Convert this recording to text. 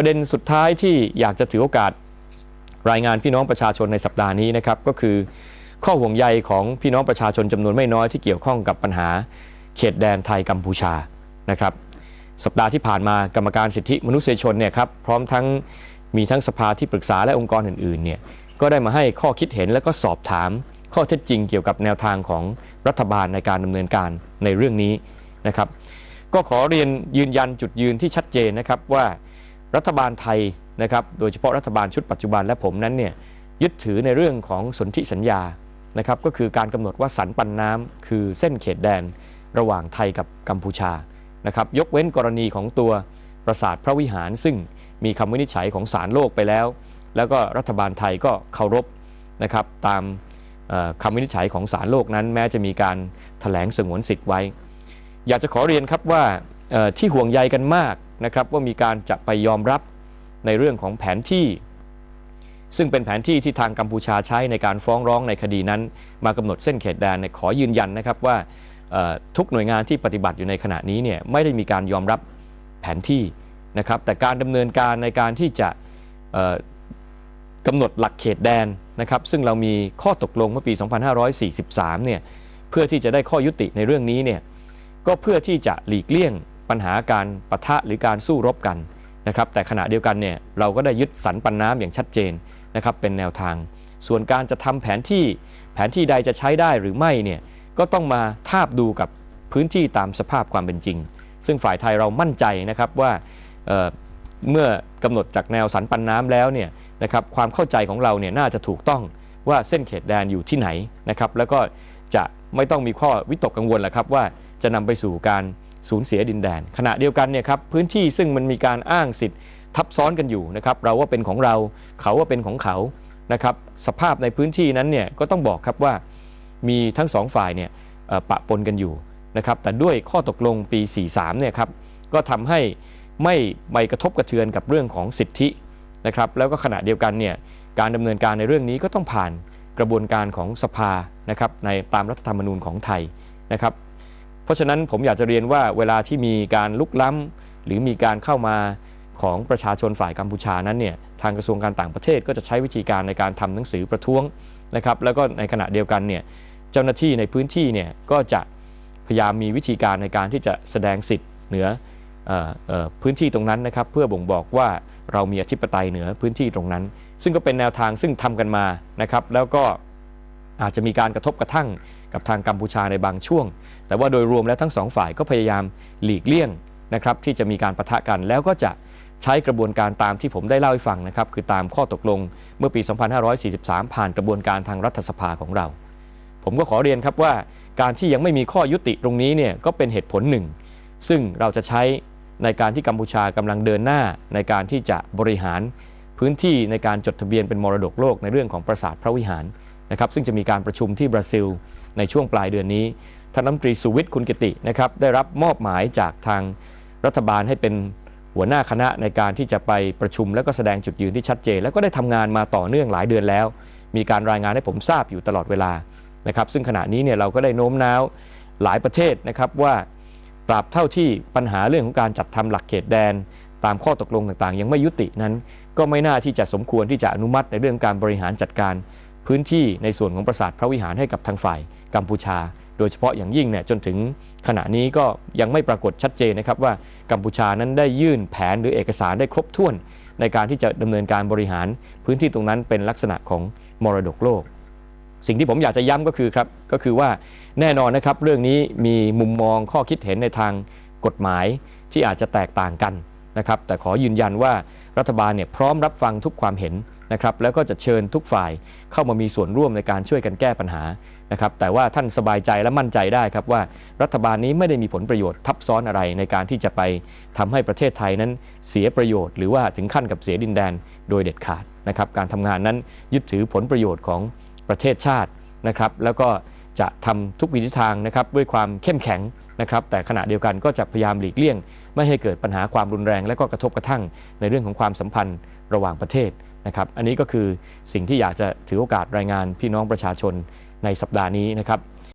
ประเด็นสุดท้ายที่อยากจะถือโอกาสรายงานพี่น้องประชาชนในสัปดาห์นี้นะครับก็คือ ข้อห่วงใยของพี่น้องประชาชนจำนวนไม่น้อยที่เกี่ยวข้องกับปัญหาเขตแดนไทยกัมพูชานะครับ สัปดาห์ที่ผ่านมากรรมการสิทธิมนุษยชนเนี่ยครับพร้อมทั้งมีทั้งสภาที่ปรึกษาและองค์กรอื่นๆเนี่ยก็ได้มาให้ข้อคิดเห็นและก็สอบถาม ข้อเท็จจริงเกี่ยวกับแนวทางของรัฐบาลในการดำเนินการในเรื่องนี้นะครับ ก็ขอเรียนยืนยันจุดยืนที่ชัดเจนนะครับว่า รัฐบาลไทยนะครับโดยเฉพาะรัฐบาลชุดปัจจุบันและผมนั้นเนี่ยยึดถือในเรื่องของสนธิสัญญานะครับก็คือการกำหนดว่าสันปันน้ำคือเส้นเขตแดนระหว่างไทยกับกัมพูชานะครับยกเว้นกรณีของตัวปราสาทพระวิหาร ซึ่งมีคำวินิจฉัยของศาลโลกไปแล้ว แล้วก็รัฐบาลไทยก็เคารพนะครับตามคำวินิจฉัยของศาลโลกนั้น แม้จะมีการถแถลงสงวนสิทธิ์ไว้ อยากจะขอเรียนครับว่า ที่ห่วงใยกันมากนะครับว่ามีการจะไปยอมรับในเรื่องของแผนที่ ซึ่งเป็นแผนที่ที่ทางกัมพูชาใช้ในการฟ้องร้องในคดีนั้น มากำหนดเส้นเขตแดนขอยืนยันนะครับว่าทุกหน่วยงานที่ปฏิบัติอยู่ในขณะนี้เนี่ยไม่ได้มีการยอมรับแผนที่นะครับแต่การดำเนินการในการที่จะเอ่อกำหนดหลักเขตแดนนะครับซึ่งเรามีข้อตกลงเมื่อปี 2543 เนี่ยเพื่อที่จะได้ข้อยุติในเรื่องนี้เนี่ยก็เพื่อที่จะหลีกเลี่ยง ปัญหาการปะทะหรือการสู้รบกันนะครับแต่ขณะเดียวกันเนี่ยเราก็ได้ยึดสันปันน้ำอย่างชัดเจนนะครับเป็นแนวทาง ส่วนการจะทำแผนที่แผนที่ใดจะใช้ได้หรือไม่เนี่ยก็ต้องมาทาบดูกับพื้นที่ตามสภาพความเป็นจริง ซึ่งฝ่ายไทยเรามั่นใจนะครับว่าเเมื่อกำหนดจากแนวสันปันน้ำแล้วเนี่ยนะครับความเข้าใจของเราเนี่ยน่าจะถูกต้องว่าเส้นเขตแดนอยู่ที่ไหนนะครับแล้วก็จะไม่ต้องมีข้อวิตกกังวลแหละครับว่าจะนำไปสู่การ สูญเสียดินแดน ขณะเดียวกันเนี่ยครับพื้นที่ซึ่งมันมีการอ้างสิทธิ์ทับซ้อนกันอยู่นะครับเราว่าเป็นของเราเขาว่าเป็นของเขานะครับสภาพในพื้นที่นั้นเนี่ยก็ต้องบอกครับว่ามีทั้งสองฝ่ายเนี่ยปะปนกันอยู่นะครับแต่ด้วยข้อตกลงปี 43เนี่ยครับก็ทำให้ไม่ไปกระทบกระเทือนกับเรื่องของสิทธินะครับแล้วก็ขณะเดียวกันเนี่ยการดำเนินการในเรื่องนี้ก็ต้องผ่านกระบวนการของสภานะครับในตามรัฐธรรมนูญของไทยนะครับ เพราะฉะนั้นผมอยากจะเรียนว่าเวลาที่มีการลุกล้ำหรือมีการเข้ามาของประชาชนฝ่ายกัมพูชานั้นเนี่ยทางกระทรวงการต่างประเทศก็จะใช้วิธีการในการทำหนังสือประท้วงนะครับแล้วก็ในขณะเดียวกันเนี่ยเจ้าหน้าที่ในพื้นที่เนี่ยก็จะพยายามมีวิธีการในการที่จะแสดงสิทธิ์เหนือออพื้นที่ตรงนั้นนะครับเพื่อบ่งบอกว่าเรามีอธิปไตยเหนือพื้นที่ตรงนั้น ซึ่งก็เป็นแนวทางซึ่งทำกันมานะครับแล้วก็ อาจจะมีการกระทบกระทั่งกับทางกัมพูชาในบางช่วง แต่ว่าโดยรวมแล้วทั้งสองฝ่ายก็พยายามหลีกเลี่ยงนะครับที่จะมีการประทะกันแล้วก็จะใช้กระบวนการตามที่ผมได้เล่าให้ฟังนะครับคือตามข้อตกลงเมื่อปี 2543 ผ่านกระบวนการทางรัฐสภาของเรา ผมก็ขอเรียนครับว่าการที่ยังไม่มีข้อยุติตรงนี้เนี่ยก็เป็นเหตุผลหนึ่ง ซึ่งเราจะใช้ในการที่กัมพูชากำลังเดินหน้าในการที่จะบริหารพื้นที่ในการจดทะเบียนเป็นมรดกโลกในเรื่องของปราสาทพระวิหาร นะครับซึ่งจะมีการประชุมที่บราซิลในช่วงปลายเดือนนี้ท่านรัฐมนตรีสุวิทย์คุณกิตินะครับได้รับมอบหมายจากทางรัฐบาลให้เป็นหัวหน้าคณะในการที่จะไปประชุม และก็แสดงจุดยืนที่ชัดเจน แล้วก็ได้ทำงานมาต่อเนื่องหลายเดือนแล้ว มีการรายงานให้ผมทราบอยู่ตลอดเวลานะครับซึ่งขณะนี้เนี่ยเราก็ได้โน้มน้าวหลายประเทศนะครับว่าตราบเท่าที่ปัญหาเรื่องของการจัดทำหลักเขตแดน ตามข้อตกลงต่างๆ ยังไม่ยุตินั้น ก็ไม่น่าที่จะสมควรที่จะอนุมัติในเรื่องการบริหารจัดการ พื้นที่ในส่วนของปราสาทพระวิหารให้กับทางฝ่ายกัมพูชา โดยเฉพาะอย่างยิ่งเนี่ยจนถึงขณะนี้ก็ยังไม่ปรากฏชัดเจนนะครับว่ากัมพูชานั้นได้ยื่นแผนหรือเอกสารได้ครบถ้วน ในการที่จะดำเนินการบริหารพื้นที่ตรงนั้นเป็นลักษณะของมรดกโลก สิ่งที่ผมอยากจะย้ำก็คือครับก็คือว่าแน่นอนนะครับเรื่องนี้มีมุมมองข้อคิดเห็นในทางกฎหมายที่อาจจะแตกต่างกันนะครับแต่ขอยืนยันว่ารัฐบาลเนี่ยพร้อมรับฟังทุกความเห็น นะครับแล้วก็จะเชิญทุกฝ่ายเข้ามามีส่วนร่วมในการช่วยกันแก้ปัญหานะครับแต่ว่าท่านสบายใจและมั่นใจได้ครับว่ารัฐบาลนี้ไม่ได้มีผลประโยชน์ทับซ้อนอะไรในการที่จะไปทำให้ประเทศไทยนั้นเสียประโยชน์หรือว่าถึงขั้นกับเสียดินแดนโดยเด็ดขาดนะครับการทำงานนั้นยึดถือผลประโยชน์ของประเทศชาตินะครับแล้วก็จะทำทุกวิธีทางนะครับด้วยความเข้มแข็งนะครับแต่ขณะเดียวกันก็จะพยายามหลีกเลี่ยง ไม่ให้เกิดปัญหาความรุนแรง และก็กระทบกระทั่งในเรื่องของความสัมพันธ์ระหว่างประเทศ นะครับ อันนี้ก็คือสิ่งที่อยากจะถือโอกาสรายงานพี่น้องประชาชนในสัปดาห์นี้นะครับ